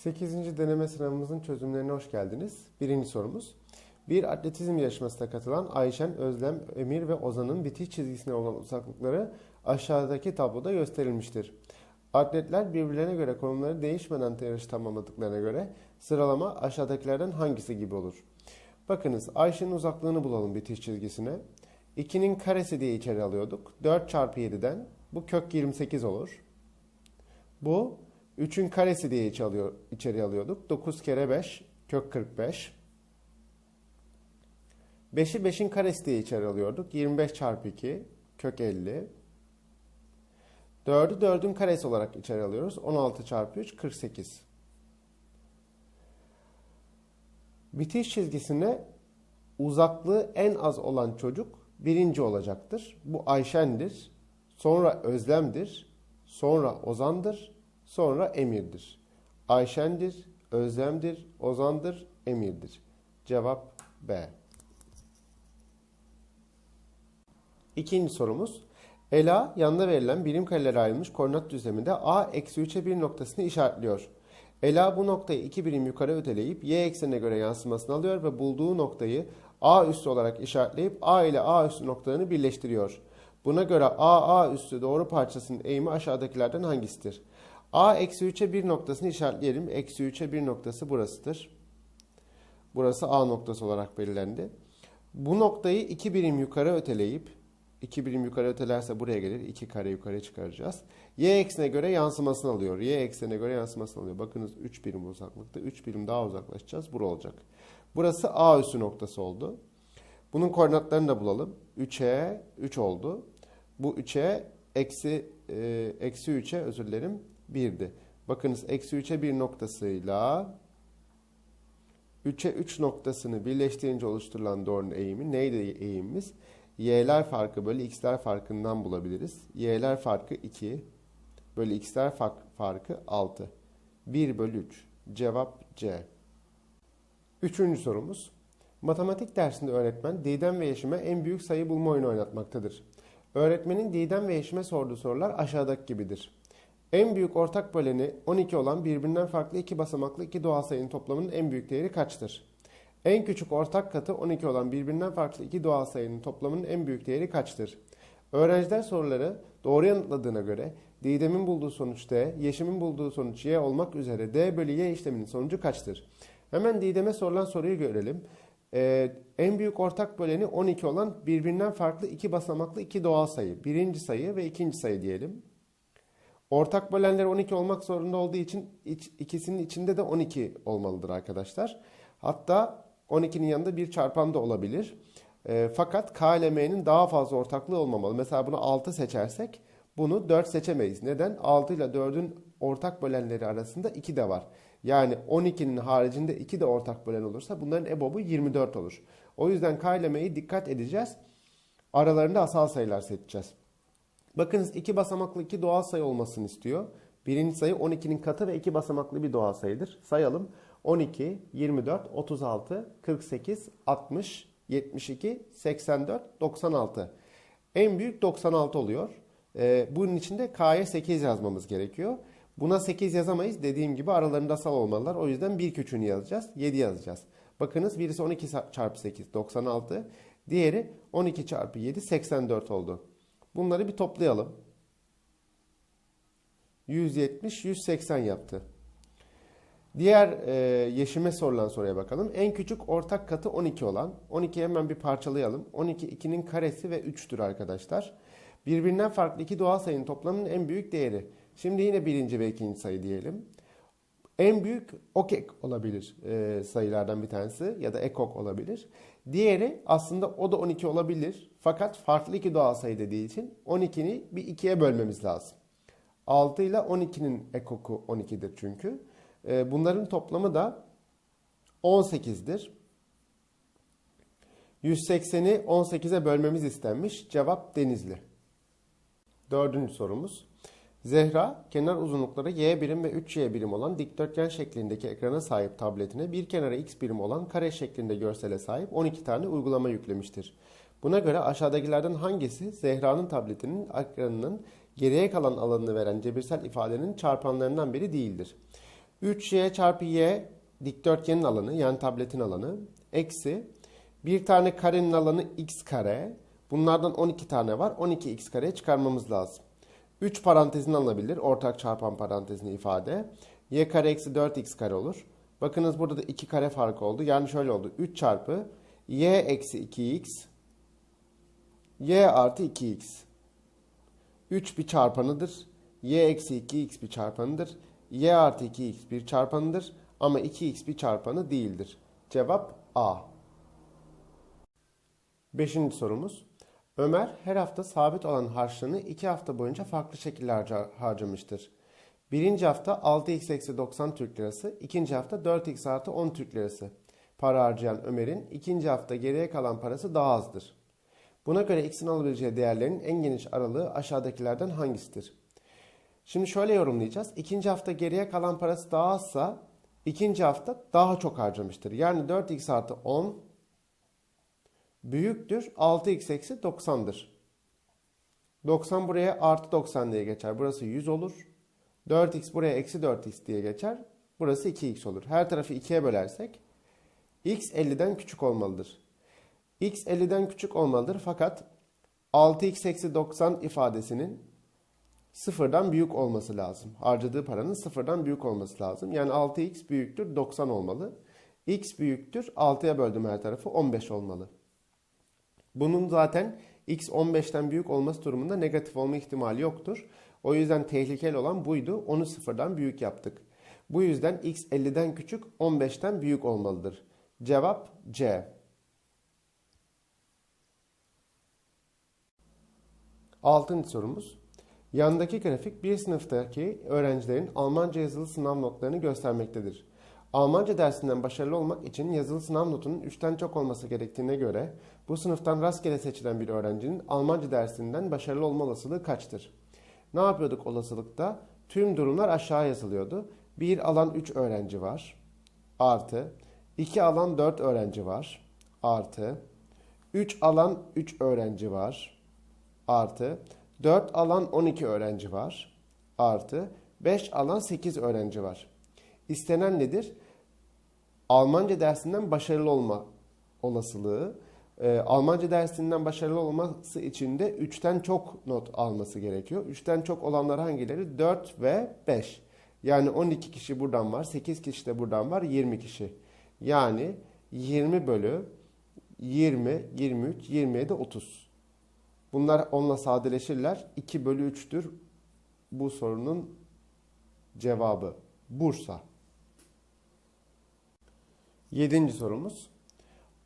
8. deneme sınavımızın çözümlerine hoş geldiniz. Birinci sorumuz. Bir atletizm yarışmasına katılan Ayşen, Özlem, Emir ve Ozan'ın bitiş çizgisine olan uzaklıkları aşağıdaki tabloda gösterilmiştir. Atletler birbirlerine göre konumları değişmeden yarışı tamamladıklarına göre sıralama aşağıdakilerden hangisi gibi olur? Bakınız Ayşe'nin uzaklığını bulalım bitiş çizgisine. 2'nin karesi diye içeri alıyorduk. 4 çarpı 7'den bu kök 28 olur. Bu 3'ün karesi diye alıyor, içeri alıyorduk. 9 kere 5 kök 45. 5'i 5'in karesi diye içeri alıyorduk. 25 çarpı 2 kök 50. 4'ü 4'ün karesi olarak içeri alıyoruz. 16 çarpı 3 48. Bitiş çizgisine uzaklığı en az olan çocuk birinci olacaktır. Bu Ayşen'dir. Sonra Özlem'dir. Sonra Ozan'dır. Sonra Emir'dir. Ayşen'dir, Özlem'dir, Ozan'dır, Emir'dir. Cevap B. İkinci sorumuz. Ela yanında verilen birim karelere ayrılmış koordinat düzleminde A eksi 3'e 1 noktasını işaretliyor. Ela bu noktayı iki birim yukarı öteleyip y eksenine göre yansımasını alıyor ve bulduğu noktayı A üssü olarak işaretleyip A ile A üssü noktalarını birleştiriyor. Buna göre A A üssü doğru parçasının eğimi aşağıdakilerden hangisidir? A eksi 3'e 1 noktasını işaretleyelim. Eksi 3'e 1 noktası burasıdır. Burası A noktası olarak belirlendi. Bu noktayı iki birim yukarı öteleyip 2 birim yukarı ötelerse buraya gelir. 2 kare yukarı çıkaracağız. Y eksene göre yansımasını alıyor. Y eksene göre yansımasını alıyor. Bakınız 3 birim uzaklıkta. 3 birim daha uzaklaşacağız. Bura olacak. Burası A üssü noktası oldu. Bunun koordinatlarını da bulalım. 3'e 3 oldu. Bu 3'e eksi, e, eksi 3'e özür dilerim 1'di. Bakınız eksi 3'e 1 noktasıyla 3'e 3 noktasını birleştirince oluşturulan doğrunun eğimi neydi eğimimiz? y'ler farkı bölü x'ler farkından bulabiliriz. y'ler farkı 2 bölü x'ler farkı 6. 1 bölü 3. Cevap C. Üçüncü sorumuz. Matematik dersinde öğretmen Didem ve Yeşim'e en büyük sayı bulma oyunu oynatmaktadır. Öğretmenin Didem ve Yeşim'e sorduğu sorular aşağıdaki gibidir. En büyük ortak böleni 12 olan birbirinden farklı iki basamaklı iki doğal sayının toplamının en büyük değeri kaçtır? En küçük ortak katı 12 olan birbirinden farklı iki doğal sayının toplamının en büyük değeri kaçtır? Öğrenciler soruları doğru yanıtladığına göre Didem'in bulduğu sonuç D, Yeşim'in bulduğu sonuç Y olmak üzere D bölü Y işleminin sonucu kaçtır? Hemen Didem'e sorulan soruyu görelim. Ee, en büyük ortak böleni 12 olan birbirinden farklı iki basamaklı iki doğal sayı. Birinci sayı ve ikinci sayı diyelim. Ortak bölenler 12 olmak zorunda olduğu için iç, ikisinin içinde de 12 olmalıdır arkadaşlar. Hatta 12'nin yanında bir çarpan da olabilir. E, fakat K ile M'nin daha fazla ortaklığı olmamalı. Mesela bunu 6 seçersek bunu 4 seçemeyiz. Neden? 6 ile 4'ün ortak bölenleri arasında 2 de var. Yani 12'nin haricinde 2 de ortak bölen olursa bunların EBOB'u 24 olur. O yüzden K ile M'yi dikkat edeceğiz. Aralarında asal sayılar seçeceğiz. Bakınız iki basamaklı iki doğal sayı olmasını istiyor. Birinci sayı 12'nin katı ve iki basamaklı bir doğal sayıdır. Sayalım. 12, 24, 36, 48, 60, 72, 84, 96. En büyük 96 oluyor. Ee, bunun için de K'ya 8 yazmamız gerekiyor. Buna 8 yazamayız. Dediğim gibi aralarında asal olmalılar. O yüzden bir küçüğünü yazacağız. 7 yazacağız. Bakınız birisi 12 çarpı 8 96. Diğeri 12 çarpı 7 84 oldu. Bunları bir toplayalım. 170 180 yaptı. Diğer e, yeşime sorulan soruya bakalım. En küçük ortak katı 12 olan. 12'yi hemen bir parçalayalım. 12 2'nin karesi ve 3'tür arkadaşlar. Birbirinden farklı iki doğal sayının toplamının en büyük değeri. Şimdi yine birinci ve ikinci sayı diyelim. En büyük okek olabilir e, sayılardan bir tanesi ya da ekok olabilir. Diğeri aslında o da 12 olabilir. Fakat farklı iki doğal sayı dediği için 12'ni bir ikiye bölmemiz lazım. 6 ile 12'nin ekoku 12'dir çünkü. E, bunların toplamı da 18'dir. 180'i 18'e bölmemiz istenmiş. Cevap Denizli. Dördüncü sorumuz. Zehra, kenar uzunlukları y birim ve 3y birim olan dikdörtgen şeklindeki ekrana sahip tabletine bir kenara x birim olan kare şeklinde görsele sahip 12 tane uygulama yüklemiştir. Buna göre aşağıdakilerden hangisi Zehra'nın tabletinin ekranının geriye kalan alanını veren cebirsel ifadenin çarpanlarından biri değildir? 3y çarpı y dikdörtgenin alanı yani tabletin alanı eksi bir tane karenin alanı x kare. Bunlardan 12 tane var. 12x kareye çıkarmamız lazım. 3 parantezin alınabilir. Ortak çarpan parantezini ifade. y kare eksi 4x kare olur. Bakınız burada da 2 kare farkı oldu. Yani şöyle oldu. 3 çarpı y eksi 2x y artı 2x. 3 bir çarpanıdır. y eksi 2x bir çarpanıdır. y artı 2x bir çarpanıdır. Ama 2x bir çarpanı değildir. Cevap A. Beşinci sorumuz. Ömer her hafta sabit olan harçlığını 2 hafta boyunca farklı şekillerde harcamıştır. Birinci hafta 6x eksi 90 Türk lirası, ikinci hafta 4x artı 10 Türk lirası. Para harcayan Ömer'in ikinci hafta geriye kalan parası daha azdır. Buna göre x'in alabileceği değerlerin en geniş aralığı aşağıdakilerden hangisidir? Şimdi şöyle yorumlayacağız. İkinci hafta geriye kalan parası daha azsa ikinci hafta daha çok harcamıştır. Yani 4x artı 10 büyüktür 6x eksi 90'dır. 90 buraya artı 90 diye geçer. Burası 100 olur. 4x buraya eksi 4x diye geçer. Burası 2x olur. Her tarafı 2'ye bölersek x 50'den küçük olmalıdır. x 50'den küçük olmalıdır fakat 6x eksi 90 ifadesinin sıfırdan büyük olması lazım. Harcadığı paranın sıfırdan büyük olması lazım. Yani 6x büyüktür 90 olmalı. x büyüktür 6'ya böldüm her tarafı 15 olmalı. Bunun zaten x 15'ten büyük olması durumunda negatif olma ihtimali yoktur. O yüzden tehlikeli olan buydu. Onu sıfırdan büyük yaptık. Bu yüzden x 50'den küçük 15'ten büyük olmalıdır. Cevap C. Altıncı sorumuz. Yandaki grafik bir sınıftaki öğrencilerin Almanca yazılı sınav notlarını göstermektedir. Almanca dersinden başarılı olmak için yazılı sınav notunun 3'ten çok olması gerektiğine göre bu sınıftan rastgele seçilen bir öğrencinin Almanca dersinden başarılı olma olasılığı kaçtır? Ne yapıyorduk olasılıkta? Tüm durumlar aşağı yazılıyordu. Bir alan 3 öğrenci var. Artı 2 alan 4 öğrenci var. Artı 3 alan 3 öğrenci var. Artı 4 alan 12 öğrenci var. Artı 5 alan 8 öğrenci var. İstenen nedir? Almanca dersinden başarılı olma olasılığı. Ee, Almanca dersinden başarılı olması için de 3'ten çok not alması gerekiyor. 3'ten çok olanlar hangileri? 4 ve 5. Yani 12 kişi buradan var, 8 kişi de buradan var, 20 kişi. Yani 20 bölü 20, 23, 27, 30. Bunlar onunla sadeleşirler. 2 bölü 3'tür bu sorunun cevabı. Bursa. Yedinci sorumuz.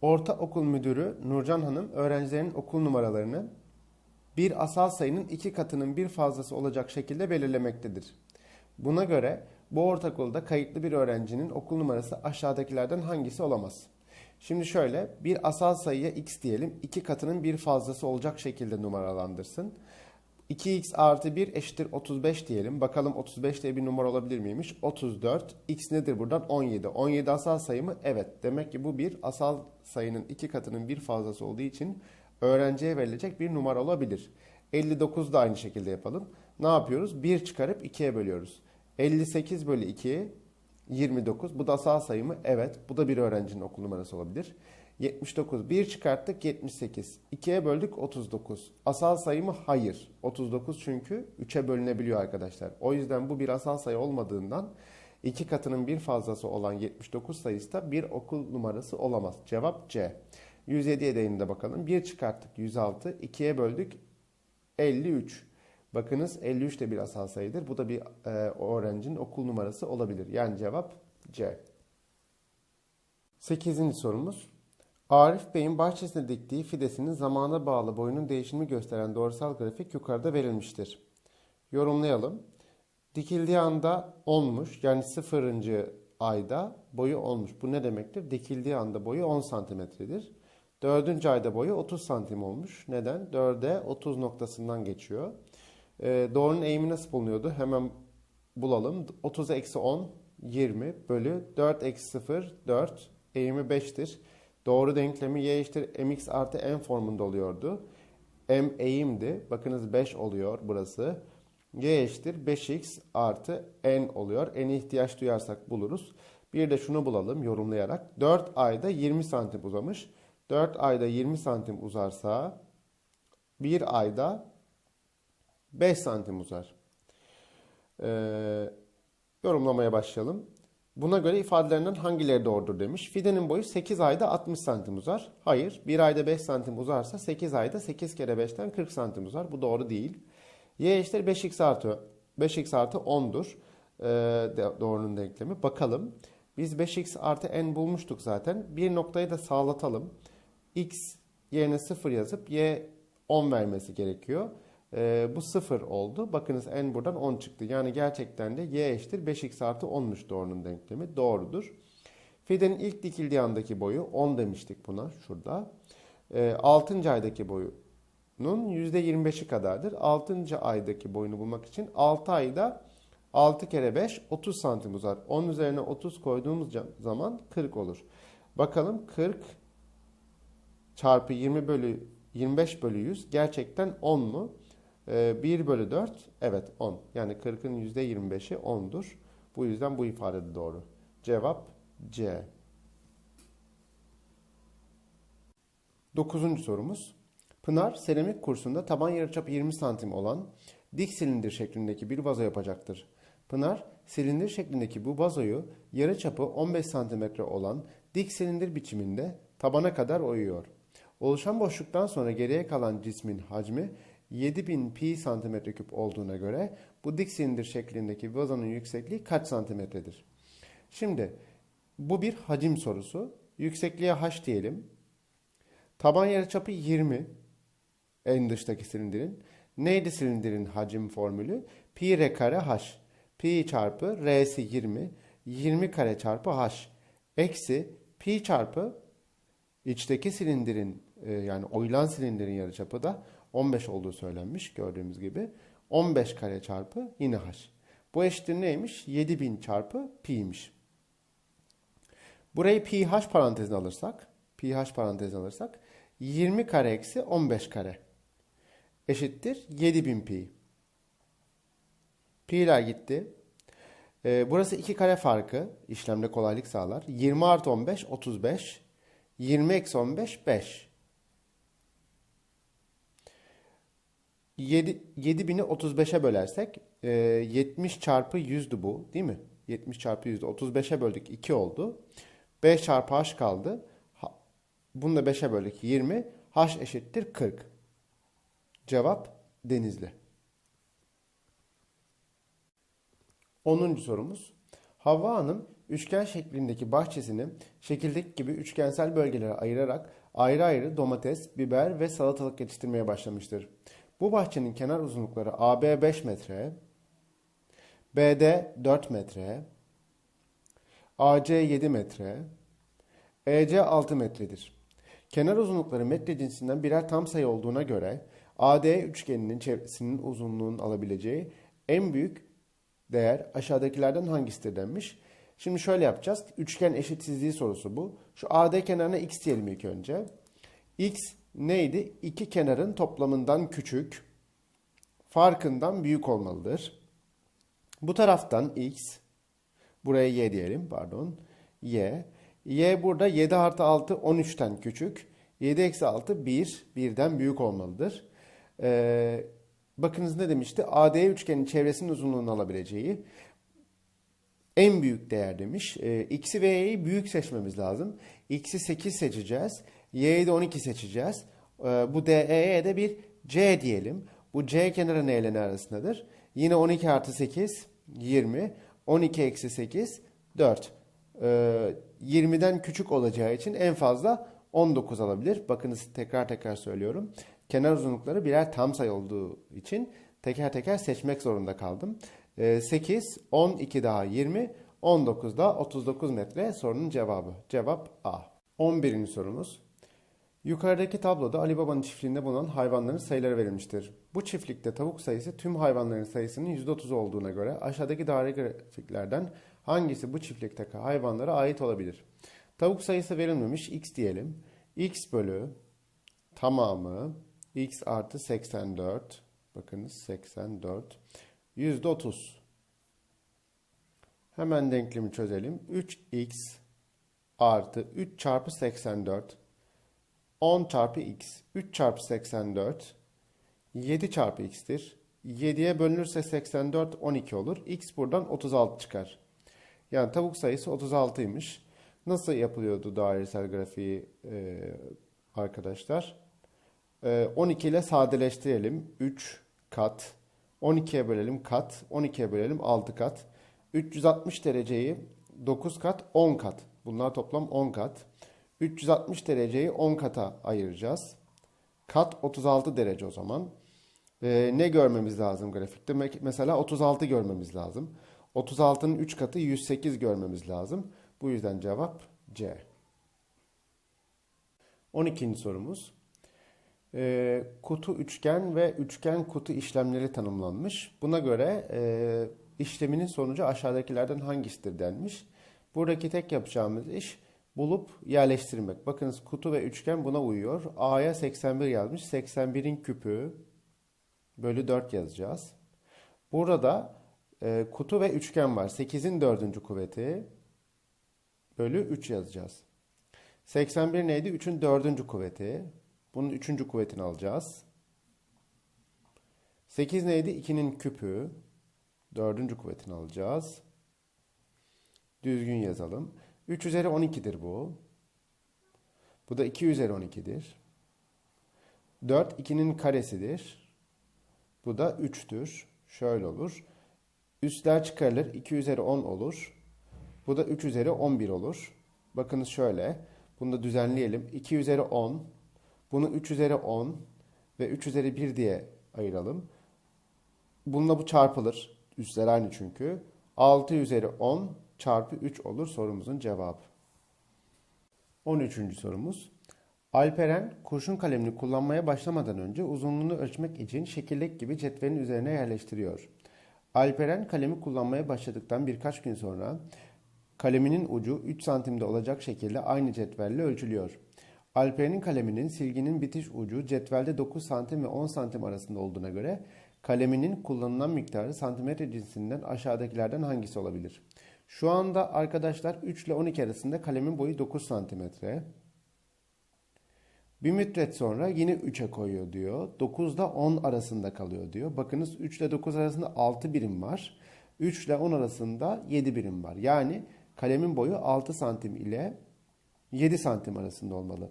Ortaokul müdürü Nurcan Hanım öğrencilerin okul numaralarını bir asal sayının iki katının bir fazlası olacak şekilde belirlemektedir. Buna göre bu ortaokulda kayıtlı bir öğrencinin okul numarası aşağıdakilerden hangisi olamaz? Şimdi şöyle bir asal sayıya x diyelim iki katının bir fazlası olacak şekilde numaralandırsın. 2x artı 1 eşittir 35 diyelim. Bakalım 35 diye bir numara olabilir miymiş? 34. x nedir buradan? 17. 17 asal sayı mı? Evet. Demek ki bu bir asal sayının iki katının bir fazlası olduğu için öğrenciye verilecek bir numara olabilir. 59 da aynı şekilde yapalım. Ne yapıyoruz? 1 çıkarıp 2'ye bölüyoruz. 58 bölü 2 29. Bu da asal sayı mı? Evet. Bu da bir öğrencinin okul numarası olabilir. 79. 1 çıkarttık 78. 2'ye böldük 39. Asal sayı mı? Hayır. 39 çünkü 3'e bölünebiliyor arkadaşlar. O yüzden bu bir asal sayı olmadığından iki katının bir fazlası olan 79 sayısı da bir okul numarası olamaz. Cevap C. 107'ye değininde bakalım. 1 çıkarttık 106. 2'ye böldük 53. Bakınız 53 de bir asal sayıdır. Bu da bir e, öğrencinin okul numarası olabilir. Yani cevap C. 8. sorumuz. Arif Bey'in bahçesine diktiği fidesinin zamana bağlı boyunun değişimini gösteren doğrusal grafik yukarıda verilmiştir. Yorumlayalım. Dikildiği anda 10'muş yani 0. ayda boyu 10'muş. Bu ne demektir? Dikildiği anda boyu 10 santimetredir. 4. ayda boyu 30 santim olmuş. Neden? 4'e 30 noktasından geçiyor. Ee, doğrunun eğimi nasıl bulunuyordu? Hemen bulalım. 30 eksi 10 20 bölü 4 eksi 0 4 eğimi 5'tir. Doğru denklemi y eşittir mx artı n formunda oluyordu. m eğimdi. Bakınız 5 oluyor burası. y eşittir 5x artı n oluyor. N'e ihtiyaç duyarsak buluruz. Bir de şunu bulalım yorumlayarak. 4 ayda 20 santim uzamış. 4 ayda 20 santim uzarsa bir ayda 5 santim uzar. Ee, yorumlamaya başlayalım. Buna göre ifadelerinden hangileri doğrudur demiş. Fidenin boyu 8 ayda 60 santim uzar. Hayır. 1 ayda 5 santim uzarsa 8 ayda 8 kere 5'ten 40 santim uzar. Bu doğru değil. Y eşittir 5x artı 5x artı 10'dur. Ee, doğrunun denklemi. Bakalım. Biz 5x artı n bulmuştuk zaten. Bir noktayı da sağlatalım. x yerine 0 yazıp y 10 vermesi gerekiyor. Ee, bu 0 oldu. Bakınız n buradan 10 çıktı. Yani gerçekten de y eşittir 5x artı 10'muş doğrunun denklemi. Doğrudur. Fidenin ilk dikildiği andaki boyu 10 demiştik buna şurada. Ee, 6. aydaki boyunun %25'i kadardır. 6. aydaki boyunu bulmak için 6 ayda 6 kere 5 30 santim uzar. 10 üzerine 30 koyduğumuz zaman 40 olur. Bakalım 40 çarpı 20 bölü 25 bölü 100 gerçekten 10 mu? 1 ee, bölü 4 evet 10. Yani 40'ın %25'i 10'dur. Bu yüzden bu ifade de doğru. Cevap C. Dokuzuncu sorumuz. Pınar seramik kursunda taban yarıçapı 20 santim olan dik silindir şeklindeki bir vazo yapacaktır. Pınar silindir şeklindeki bu vazoyu yarıçapı 15 santimetre olan dik silindir biçiminde tabana kadar oyuyor. Oluşan boşluktan sonra geriye kalan cismin hacmi 7000 pi santimetre küp olduğuna göre bu dik silindir şeklindeki vazonun yüksekliği kaç santimetredir? Şimdi bu bir hacim sorusu. Yüksekliğe h diyelim. Taban yarıçapı 20 en dıştaki silindirin. Neydi silindirin hacim formülü? Pi r kare h. Pi çarpı r'si 20. 20 kare çarpı h. Eksi pi çarpı içteki silindirin e, yani oyulan silindirin yarıçapı da 15 olduğu söylenmiş gördüğümüz gibi. 15 kare çarpı yine h. Bu eşittir neymiş? 7000 çarpı pi'ymiş. Burayı pi h parantezine alırsak, pi h parantezine alırsak 20 kare eksi 15 kare eşittir 7000 pi. Pi'ler gitti. Ee, burası 2 kare farkı işlemde kolaylık sağlar. 20 artı 15 35. 20 eksi 15 5. 7, 7000'i 35'e bölersek e, 70 çarpı 100'dü bu değil mi? 70 çarpı 100'dü. 35'e böldük 2 oldu. 5 çarpı h kaldı. Bunu da 5'e böldük 20. h eşittir 40. Cevap Denizli. 10. sorumuz. Havva Hanım üçgen şeklindeki bahçesini şekildeki gibi üçgensel bölgelere ayırarak ayrı ayrı domates, biber ve salatalık yetiştirmeye başlamıştır. Bu bahçenin kenar uzunlukları AB 5 metre, BD 4 metre, AC 7 metre, EC 6 metredir. Kenar uzunlukları metre cinsinden birer tam sayı olduğuna göre AD üçgeninin çevresinin uzunluğunun alabileceği en büyük değer aşağıdakilerden hangisidir denmiş. Şimdi şöyle yapacağız. Üçgen eşitsizliği sorusu bu. Şu AD kenarına x diyelim ilk önce. x neydi? İki kenarın toplamından küçük, farkından büyük olmalıdır. Bu taraftan x, buraya y diyelim pardon, y. y burada 7 artı 6 13'ten küçük. 7 eksi 6 1, 1'den büyük olmalıdır. Ee, bakınız ne demişti? AD üçgenin çevresinin uzunluğunu alabileceği en büyük değer demiş. Ee, x'i ve y'yi büyük seçmemiz lazım. x'i 8 seçeceğiz. Y'yi de 12 seçeceğiz. Ee, bu DE'ye de bir C diyelim. Bu C kenarı ne ile ne arasındadır? Yine 12 artı 8 20. 12 eksi 8 4. Ee, 20'den küçük olacağı için en fazla 19 alabilir. Bakınız tekrar tekrar söylüyorum. Kenar uzunlukları birer tam sayı olduğu için teker teker seçmek zorunda kaldım. Ee, 8, 12 daha 20, 19 da 39 metre sorunun cevabı. Cevap A. 11. sorumuz. Yukarıdaki tabloda Ali Baba'nın çiftliğinde bulunan hayvanların sayıları verilmiştir. Bu çiftlikte tavuk sayısı tüm hayvanların sayısının %30 olduğuna göre aşağıdaki daire grafiklerden hangisi bu çiftlikteki hayvanlara ait olabilir? Tavuk sayısı verilmemiş x diyelim. x bölü tamamı x artı 84 bakınız 84 %30. Hemen denklemi çözelim. 3x artı 3 çarpı 84 10 çarpı x 3 çarpı 84 7 çarpı x'tir. 7'ye bölünürse 84 12 olur. x buradan 36 çıkar. Yani tavuk sayısı 36'ymış. Nasıl yapılıyordu dairesel grafiği e, arkadaşlar? E, 12 ile sadeleştirelim. 3 kat. 12'ye bölelim kat. 12'ye bölelim 6 kat. 360 dereceyi 9 kat 10 kat. Bunlar toplam 10 kat. 360 dereceyi 10 kata ayıracağız. Kat 36 derece o zaman. Ee, ne görmemiz lazım grafikte? Mesela 36 görmemiz lazım. 36'nın 3 katı 108 görmemiz lazım. Bu yüzden cevap C. 12. sorumuz. Ee, kutu üçgen ve üçgen kutu işlemleri tanımlanmış. Buna göre e, işleminin sonucu aşağıdakilerden hangisidir denmiş. Buradaki tek yapacağımız iş bulup yerleştirmek. Bakınız kutu ve üçgen buna uyuyor. A'ya 81 yazmış. 81'in küpü bölü 4 yazacağız. Burada e, kutu ve üçgen var. 8'in dördüncü kuvveti bölü 3 yazacağız. 81 neydi? 3'ün dördüncü kuvveti. Bunun üçüncü kuvvetini alacağız. 8 neydi? 2'nin küpü. Dördüncü kuvvetini alacağız. Düzgün yazalım. 3 üzeri 12'dir bu. Bu da 2 üzeri 12'dir. 4 2'nin karesidir. Bu da 3'tür. Şöyle olur. Üstler çıkarılır. 2 üzeri 10 olur. Bu da 3 üzeri 11 olur. Bakınız şöyle. Bunu da düzenleyelim. 2 üzeri 10. Bunu 3 üzeri 10 ve 3 üzeri 1 diye ayıralım. Bununla bu çarpılır. Üstler aynı çünkü. 6 üzeri 10 çarpı 3 olur sorumuzun cevabı. 13. sorumuz. Alperen kurşun kalemini kullanmaya başlamadan önce uzunluğunu ölçmek için şekildeki gibi cetvelin üzerine yerleştiriyor. Alperen kalemi kullanmaya başladıktan birkaç gün sonra kaleminin ucu 3 santimde olacak şekilde aynı cetvelle ölçülüyor. Alperen'in kaleminin silginin bitiş ucu cetvelde 9 santim ve 10 santim arasında olduğuna göre kaleminin kullanılan miktarı santimetre cinsinden aşağıdakilerden hangisi olabilir? Şu anda arkadaşlar 3 ile 12 arasında kalemin boyu 9 santimetre. Bir müddet sonra yine 3'e koyuyor diyor. 9 ile 10 arasında kalıyor diyor. Bakınız 3 ile 9 arasında 6 birim var. 3 ile 10 arasında 7 birim var. Yani kalemin boyu 6 santim ile 7 santim arasında olmalı.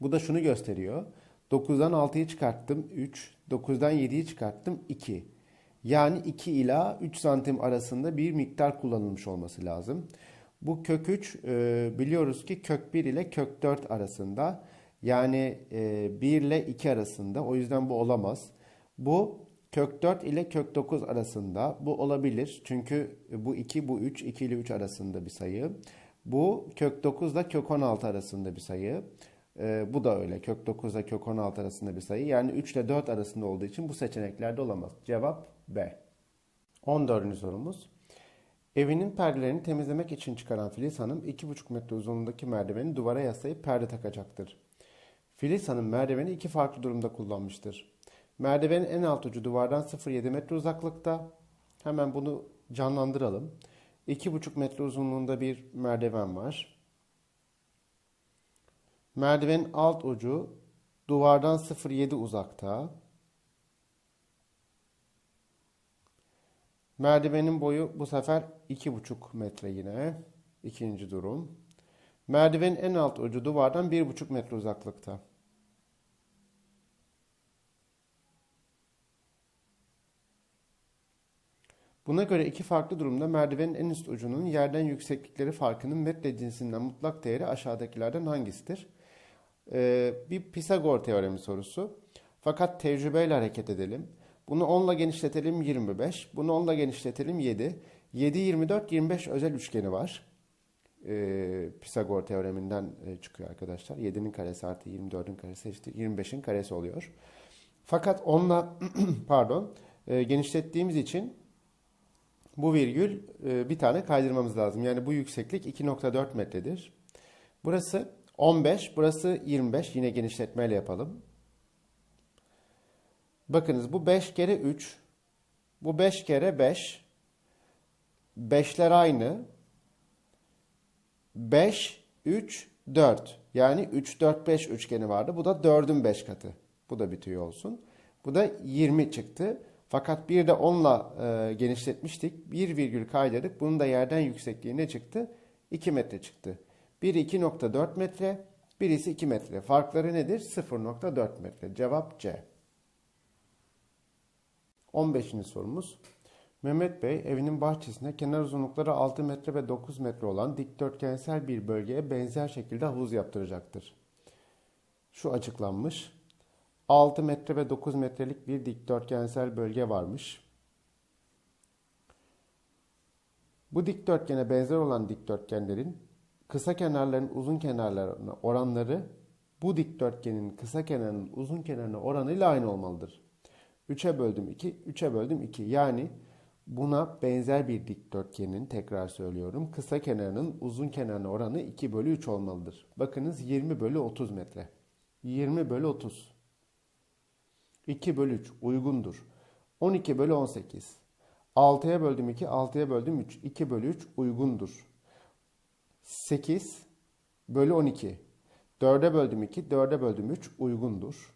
Bu da şunu gösteriyor. 9'dan 6'yı çıkarttım 3. 9'dan 7'yi çıkarttım 2. Yani 2 ila 3 santim arasında bir miktar kullanılmış olması lazım. Bu kök 3 e, biliyoruz ki kök 1 ile kök 4 arasında. Yani e, 1 ile 2 arasında. O yüzden bu olamaz. Bu kök 4 ile kök 9 arasında. Bu olabilir. Çünkü bu 2 bu 3. 2 ile 3 arasında bir sayı. Bu kök 9 ile kök 16 arasında bir sayı. E, bu da öyle. Kök 9 ile kök 16 arasında bir sayı. Yani 3 ile 4 arasında olduğu için bu seçeneklerde olamaz. Cevap B. 14. sorumuz. Evinin perdelerini temizlemek için çıkaran Filiz Hanım 2,5 metre uzunluğundaki merdiveni duvara yaslayıp perde takacaktır. Filiz Hanım merdiveni iki farklı durumda kullanmıştır. Merdivenin en alt ucu duvardan 0,7 metre uzaklıkta. Hemen bunu canlandıralım. 2,5 metre uzunluğunda bir merdiven var. Merdivenin alt ucu duvardan 0,7 uzakta. Merdivenin boyu bu sefer 2,5 metre yine. İkinci durum. Merdivenin en alt ucu duvardan 1,5 metre uzaklıkta. Buna göre iki farklı durumda merdivenin en üst ucunun yerden yükseklikleri farkının metre cinsinden mutlak değeri aşağıdakilerden hangisidir? Ee, bir Pisagor teoremi sorusu. Fakat tecrübeyle hareket edelim. Bunu 10 ile genişletelim 25. Bunu 10 ile genişletelim 7. 7, 24, 25 özel üçgeni var. Ee, Pisagor teoreminden e, çıkıyor arkadaşlar. 7'nin karesi artı 24'ün karesi eşittir 25'in karesi oluyor. Fakat 10 ile pardon e, genişlettiğimiz için bu virgül e, bir tane kaydırmamız lazım. Yani bu yükseklik 2.4 metredir. Burası 15, burası 25. Yine genişletmeyle yapalım. Bakınız bu 5 kere 3. Bu 5 kere 5. 5'ler aynı. 5, 3, 4. Yani 3, 4, 5 üçgeni vardı. Bu da 4'ün 5 katı. Bu da bir tüy olsun. Bu da 20 çıktı. Fakat bir de 10'la e, genişletmiştik. Bir virgül kaydırdık. Bunun da yerden yüksekliği ne çıktı? 2 metre çıktı. Biri 2.4 metre, birisi 2 metre. Farkları nedir? 0.4 metre. Cevap C. 15. sorumuz. Mehmet Bey evinin bahçesine kenar uzunlukları 6 metre ve 9 metre olan dikdörtgensel bir bölgeye benzer şekilde havuz yaptıracaktır. Şu açıklanmış. 6 metre ve 9 metrelik bir dikdörtgensel bölge varmış. Bu dikdörtgene benzer olan dikdörtgenlerin kısa kenarların uzun kenarlarına oranları bu dikdörtgenin kısa kenarının uzun kenarına oranıyla aynı olmalıdır. 3'e böldüm 2, 3'e böldüm 2. Yani buna benzer bir dikdörtgenin tekrar söylüyorum. Kısa kenarının uzun kenarına oranı 2 bölü 3 olmalıdır. Bakınız 20 bölü 30 metre. 20 bölü 30. 2 bölü 3 uygundur. 12 bölü 18. 6'ya böldüm 2, 6'ya böldüm 3. 2 bölü 3 uygundur. 8 bölü 12. 4'e böldüm 2, 4'e böldüm 3 uygundur.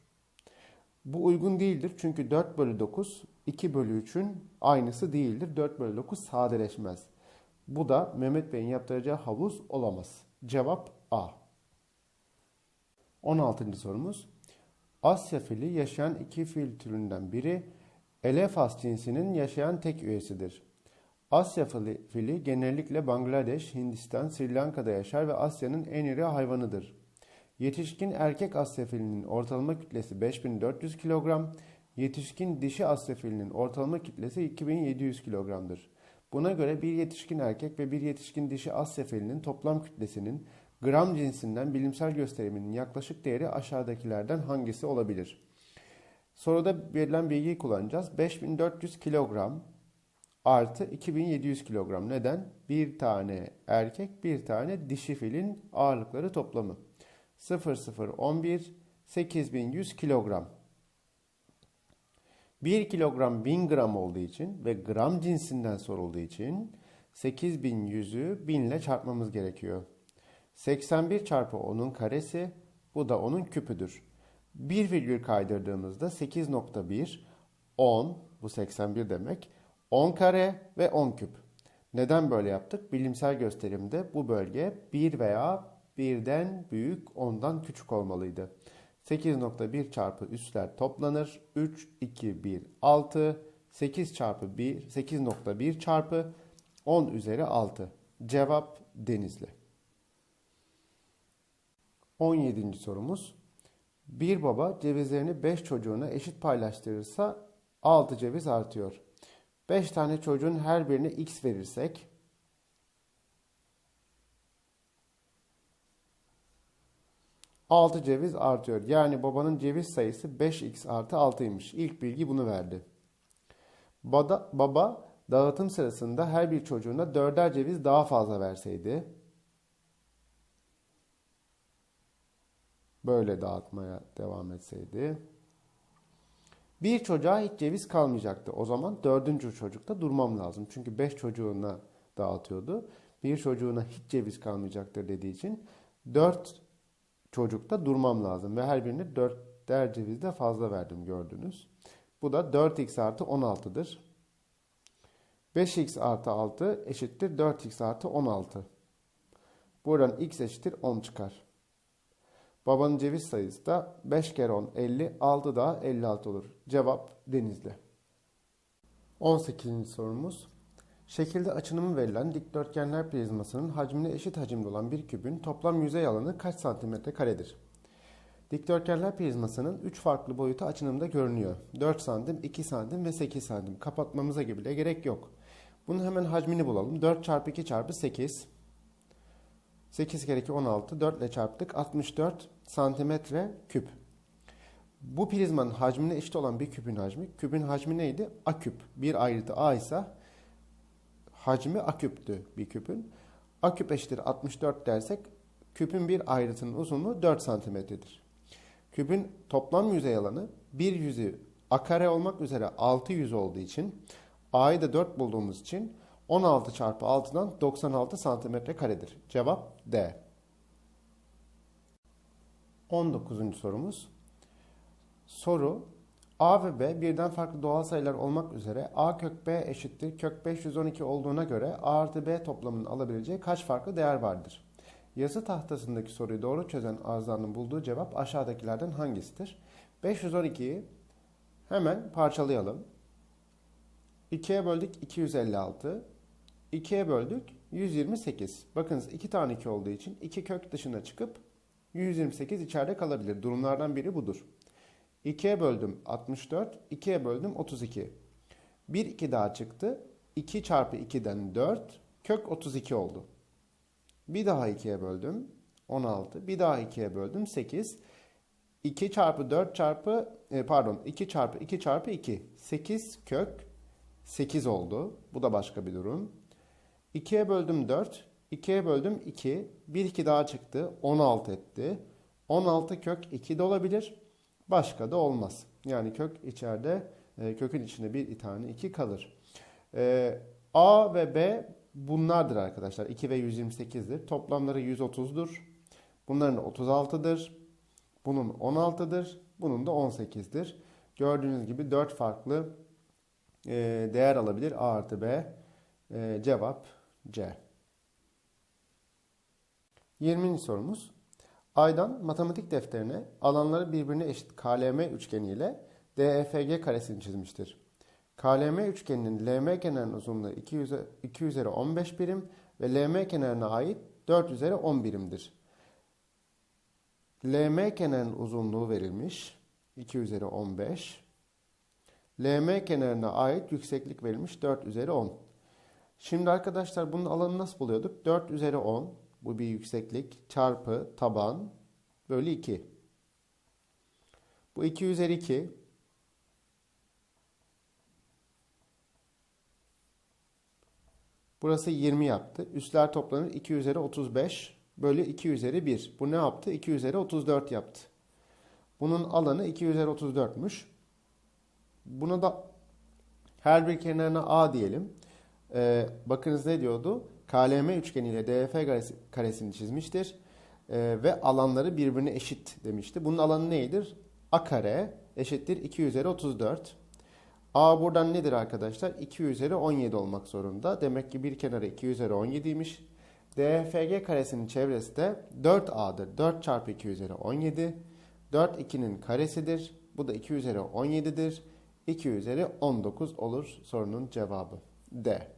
Bu uygun değildir çünkü 4 bölü 9 2 bölü 3'ün aynısı değildir. 4 bölü 9 sadeleşmez. Bu da Mehmet Bey'in yaptıracağı havuz olamaz. Cevap A. 16. sorumuz. Asya fili yaşayan iki fil türünden biri Elefas cinsinin yaşayan tek üyesidir. Asya fili genellikle Bangladeş, Hindistan, Sri Lanka'da yaşar ve Asya'nın en iri hayvanıdır. Yetişkin erkek Asya filinin ortalama kütlesi 5400 kilogram, yetişkin dişi Asya filinin ortalama kütlesi 2700 kilogramdır. Buna göre bir yetişkin erkek ve bir yetişkin dişi Asya filinin toplam kütlesinin gram cinsinden bilimsel gösteriminin yaklaşık değeri aşağıdakilerden hangisi olabilir? Soruda verilen bilgiyi kullanacağız. 5400 kilogram artı 2700 kilogram. Neden? Bir tane erkek, bir tane dişi filin ağırlıkları toplamı. 0011 8100 kilogram. 1 kilogram 1000 gram olduğu için ve gram cinsinden sorulduğu için 8100'ü 1000 ile çarpmamız gerekiyor. 81 çarpı 10'un karesi bu da onun küpüdür. Bir virgül kaydırdığımızda 8.1 10 bu 81 demek 10 kare ve 10 küp. Neden böyle yaptık? Bilimsel gösterimde bu bölge 1 veya birden büyük ondan küçük olmalıydı. 8.1 çarpı üstler toplanır. 3, 2, 1, 6. 8 çarpı 1, 8.1 çarpı 10 üzeri 6. Cevap Denizli. 17. sorumuz. Bir baba cevizlerini 5 çocuğuna eşit paylaştırırsa 6 ceviz artıyor. 5 tane çocuğun her birine x verirsek 6 ceviz artıyor. Yani babanın ceviz sayısı 5x artı 6'ymış. İlk bilgi bunu verdi. Baba, baba dağıtım sırasında her bir çocuğuna 4'er ceviz daha fazla verseydi böyle dağıtmaya devam etseydi bir çocuğa hiç ceviz kalmayacaktı. O zaman dördüncü çocukta durmam lazım. Çünkü beş çocuğuna dağıtıyordu. Bir çocuğuna hiç ceviz kalmayacaktır dediği için dört çocukta durmam lazım. Ve her birine 4 der cevizde fazla verdim gördünüz. Bu da 4x artı 16'dır. 5x artı 6 eşittir 4x artı 16. Buradan x eşittir 10 çıkar. Babanın ceviz sayısı da 5 kere 10 50, 6 daha 56 olur. Cevap Denizli. 18. sorumuz. Şekilde açınımı verilen dikdörtgenler prizmasının hacmine eşit hacimde olan bir kübün toplam yüzey alanı kaç santimetre karedir? Dikdörtgenler prizmasının 3 farklı boyutu açınımda görünüyor. 4 santim, 2 santim ve 8 santim. Kapatmamıza bile gerek yok. Bunun hemen hacmini bulalım. 4 çarpı 2 çarpı 8. 8 kere 2 16. 4 ile çarptık. 64 santimetre küp. Bu prizmanın hacmine eşit olan bir küpün hacmi. Küpün hacmi neydi? A küp. Bir ayrıtı A ise hacmi A küptü bir küpün. A küp eşittir 64 dersek küpün bir ayrıtının uzunluğu 4 santimetredir. Küpün toplam yüzey alanı bir yüzü A kare olmak üzere 6 yüz olduğu için A'yı da 4 bulduğumuz için 16 çarpı 6'dan 96 santimetre karedir. Cevap D. 19. sorumuz. Soru A ve B birden farklı doğal sayılar olmak üzere A kök B eşittir kök 512 olduğuna göre A artı B toplamının alabileceği kaç farklı değer vardır? Yazı tahtasındaki soruyu doğru çözen Arzan'ın bulduğu cevap aşağıdakilerden hangisidir? 512'yi hemen parçalayalım. 2'ye böldük 256. 2'ye böldük 128. Bakınız 2 tane 2 olduğu için 2 kök dışına çıkıp 128 içeride kalabilir. Durumlardan biri budur. 2'ye böldüm 64, 2'ye böldüm 32. 1 2 daha çıktı. 2 çarpı 2'den 4 kök 32 oldu. Bir daha 2'ye böldüm 16. Bir daha 2'ye böldüm 8. 2 çarpı 4 çarpı e, pardon 2 çarpı 2 çarpı 2. 8 kök 8 oldu. Bu da başka bir durum. 2'ye böldüm 4. 2'ye böldüm 2. 1 2 daha çıktı. 16 etti. 16 kök 2 de olabilir. Başka da olmaz. Yani kök içeride e, kökün içinde bir tane 2 kalır. E, A ve B bunlardır arkadaşlar. 2 ve 128'dir. Toplamları 130'dur. Bunların 36'dır. Bunun 16'dır. Bunun da 18'dir. Gördüğünüz gibi 4 farklı e, değer alabilir A artı B. Cevap C. 20. sorumuz. Aydan matematik defterine alanları birbirine eşit KLM üçgeni ile DEFG karesini çizmiştir. KLM üçgeninin LM kenarının uzunluğu 2, 2 üzeri 15 birim ve LM kenarına ait 4 üzeri 10 birimdir. LM kenarının uzunluğu verilmiş 2 üzeri 15. LM kenarına ait yükseklik verilmiş 4 üzeri 10. Şimdi arkadaşlar bunun alanını nasıl buluyorduk? 4 üzeri 10 bu bir yükseklik çarpı taban bölü 2. Bu 2 üzeri 2 Burası 20 yaptı. Üstler toplanır 2 üzeri 35 bölü 2 üzeri 1. Bu ne yaptı? 2 üzeri 34 yaptı. Bunun alanı 2 üzeri 34'müş. Buna da her bir kenarına A diyelim. Ee, bakınız ne diyordu? KLM üçgeniyle DF karesini çizmiştir. Ee, ve alanları birbirine eşit demişti. Bunun alanı neydir? A kare eşittir 2 üzeri 34. A buradan nedir arkadaşlar? 2 üzeri 17 olmak zorunda. Demek ki bir kenarı 2 üzeri 17'ymiş. DFG karesinin çevresi de 4A'dır. 4 çarpı 2 üzeri 17. 4 2'nin karesidir. Bu da 2 üzeri 17'dir. 2 üzeri 19 olur sorunun cevabı. D.